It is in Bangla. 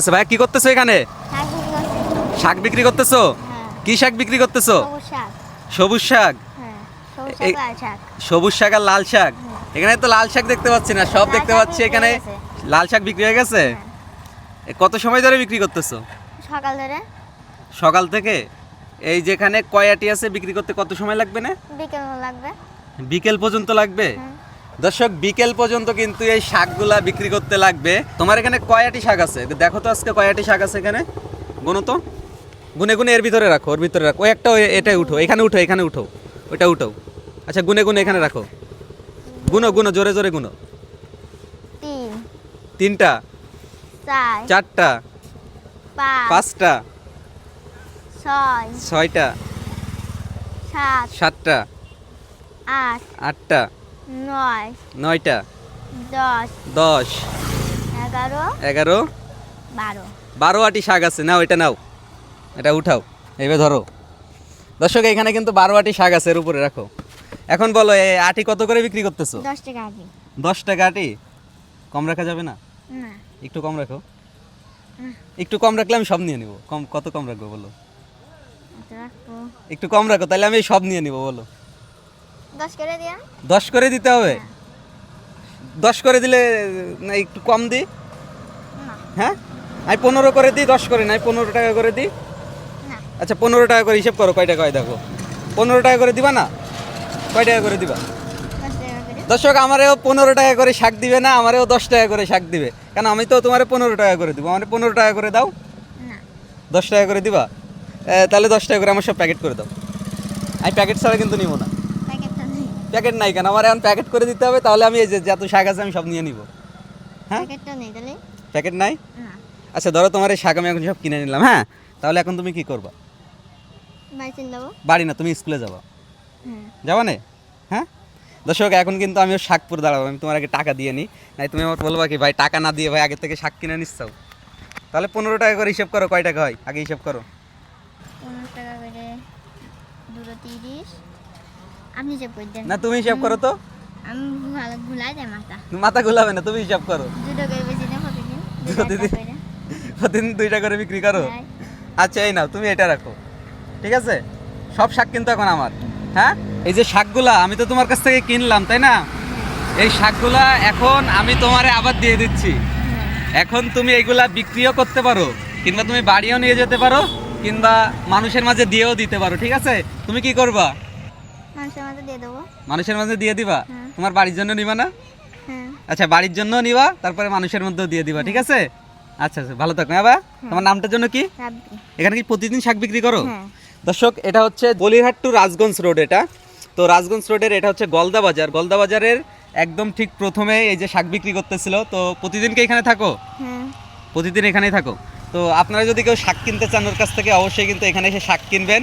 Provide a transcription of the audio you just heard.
আচ্ছা ভাই? কি করতেছো এখানে? শাক বিক্রি করতেছো। হ্যাঁ। কি শাক বিক্রি করতেছো? সবুজ শাক। সবুজ শাক? হ্যাঁ আর লাল শাক। এখানে তো লাল শাক দেখতে পাচ্ছি না সব দেখতে পাচ্ছি এখানে। লাল শাক বিক্রি হয়ে গেছে? কত সময় ধরে বিক্রি করতেছো? সকাল ধরে। সকাল থেকে? এই যেখানে কয়াটি আছে বিক্রি করতে কত সময় লাগবে না? বিকেল লাগবে। বিকেল পর্যন্ত লাগবে। দর্শক বিকেল পর্যন্ত কিন্তু এই শাকগুলা বিক্রি করতে লাগবে। তোমার এখানে কয়াটি শাক আছে? দেখো তো আজকে কয়াটি শাক আছে এখানে। গুনো তো। গুনে গুনে এর ভিতরে রাখো ওর ভিতরে রাখো। ওই একটা এটাই উঠো এখানে উঠো এখানে উঠো ওইটা উঠো। আচ্ছা গুনে গুনে এখানে রাখো। গুনো গুনো জোরে জোরে গুনো। তিনটা? চারটা? পাঁচটা? ছয়টা? সাতটা? আটটা? নয়। নয়টা? দশ। দশ। এগারো। এগারো? বারো। বারো আটি শাক আছে নাও এটা নাও। এটা উঠাও এইভাবে ধরো। দর্শক এখানে কিন্তু বারো আটি শাক আছে এর উপরে রাখো। এখন বলো এই আটি কত করে বিক্রি করতেছো? দশ টাকা আগে দশ টাকা আটি? কম রাখা যাবে না? না। একটু কম রাখো। একটু কম রাখলে আমি সব নিয়ে নিব। কম কত কম রাখব বলো? একটু কম রাখো তাহলে আমি সব নিয়ে নিব বলো। দশ করে দিতে হবে দশ করে দিলে না একটু কম দিই হ্যাঁ আমি পনেরো করে দিই দশ করে নাই পনেরো টাকা করে দিই আচ্ছা পনেরো টাকা করে হিসেব করো কয় টাকা হয় দেখো পনেরো টাকা করে দিবা না কয় টাকা করে দিবা দর্শক আমারেও পনেরো টাকা করে শাক দিবে না আমারেও দশ টাকা করে শাক দিবে কেন আমি তো তোমার পনেরো টাকা করে দিব আমার পনেরো টাকা করে দাও দশ টাকা করে দিবা তাহলে দশ টাকা করে আমার সব প্যাকেট করে দাও আমি প্যাকেট ছাড়া কিন্তু নিব না প্যাকেট নাই কেন? আমার এখন প্যাকেট করে দিতে হবে তাহলে আমি এই যে যত শাক আছে আমি সব নিয়ে নিব। হ্যাঁ? প্যাকেটটা নেই তাহলে? প্যাকেট নাই? আচ্ছা ধরো তোমার এই শাক আমি এখন সব কিনে নিলাম হ্যাঁ? তাহলে এখন তুমি কি করবা? বাড়ি না তুমি স্কুলে যাবা। হ্যাঁ যাবা নে? হ্যাঁ? দর্শক এখন কিন্তু আমিও শাক পুরো দাঁড়াবো আমি তোমার আগে টাকা দিয়ে নিই। নাই তুমি আমার বলবা কি ভাই টাকা না দিয়ে ভাই আগে থেকে শাক কিনে নিচ্ছাও তাহলে পনেরো টাকা করে হিসাব করো কয় টাকা হয়? আগে হিসাব করো। পনেরো টাকা করে দুটো তিরিশ। আপনি হিসাব করে দেন? না তুমি হিসাব করো তো। আমি ভুলাই দেয় মাথা। মাথা ঘুলাবে না তুমি হিসাব করো। দুটো করে বেশি দেন প্রতিদিন প্রতিদিন? প্রতিদিন দুইটা করে বিক্রি করো? হ্যাঁ। আচ্ছা এই নাও তুমি এটা রাখো। ঠিক আছে? সব শাক কিন্তু এখন আমার। হ্যাঁ? এই যে শাকগুলা আমি তো তোমার কাছ থেকে কিনলাম তাই না? এই শাকগুলা এখন আমি তোমারে আবার দিয়ে দিচ্ছি। হ্যাঁ। এখন তুমি এগুলা বিক্রিও করতে পারো কিংবা তুমি বাড়িও নিয়ে যেতে পারো কিংবা মানুষের মাঝে দিয়েও দিতে পারো ঠিক আছে? তুমি কি করবা? মানুষের মধ্যে দিয়ে দেবো। মানুষের মাঝে দিয়ে দিবা? হ্যাঁ। তোমার বাড়ির জন্য নিবা না? হ্যাঁ। আচ্ছা বাড়ির জন্য নিবা তারপরে মানুষের মধ্যেও দিয়ে দিবা ঠিক আছে? আচ্ছা আচ্ছা ভালো থাকো। হ্যাঁ। তোমার নামটার জন্য কি? এখানে কি প্রতিদিন শাক বিক্রি করো? হ্যাঁ। দর্শক এটা হচ্ছে বলিরহাট টু রাজগঞ্জ রোড এটা। তো রাজগঞ্জ রোডের এটা হচ্ছে গলদা বাজার। গলদা বাজারের একদম ঠিক প্রথমে এই যে শাক বিক্রি করতেছিল। তো প্রতিদিন কি এখানে থাকো? হ্যাঁ। প্রতিদিন এখানেই থাকো। তো আপনারা যদি কেউ শাক কিনতে চান ওর কাছ থেকে অবশ্যই কিন্তু এখানে এসে শাক কিনবেন।